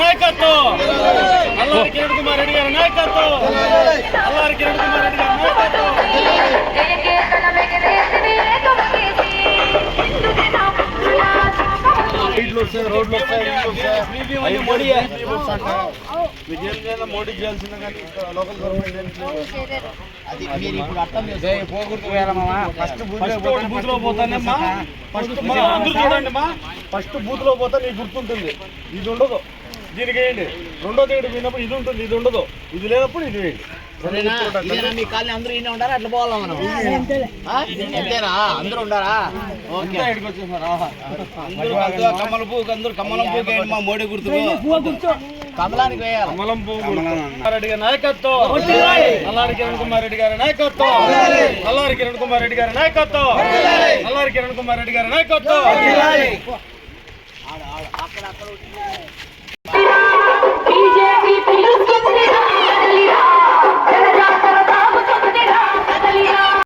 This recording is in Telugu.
నాయకత్వం. అల్లారి కిరణ్ కుమార్ రెడ్డి గారి నాయకత్వం. అల్లారి కిరణ్ కుమార్ రెడ్డి గారి నాయకత్వం. ఇట్లు వస్తాయి రోడ్లు విజయం మోడీ చేయాల్సిందే కానీ లోకల్ గవర్నమెంట్ బూత్లో పోతానమ్మా ఫస్ట్ అందరూ చూడండి ఫస్ట్ బూత్లో పోతా నీకు గుర్తుంటుంది. ఇది ఉండదు. దీనికి వేయండి. రెండో తేడు పోయినప్పుడు ఇది ఉంటుంది ఇది ఉండదు. ఇది లేనప్పుడు ఇది వేయండి. మీ కాలనీ అందరూ ఇన్నే ఉండారా అట్లా పోవాలా మనం? అంతేనా? అందరూ ఉండారా ఓకే. కమల పువ్వు అందరూ కమలం పువ్వు వేయండి మా మోడీ గుర్తుకు కమలానికి వేయాలి. కమలం పువ్వు రెడ్డి గారి నాయకత్వం. అల్లారి కిరణ్ కుమార్ రెడ్డి గారి నాయకత్వం. అల్లారి కిరణ్ కుమార్ రెడ్డి గారి నాయకత్వం. అల్లారి కిరణ్ కుమార్ రెడ్డి గారి నాయకత్వం. అక్కడ అక్కడ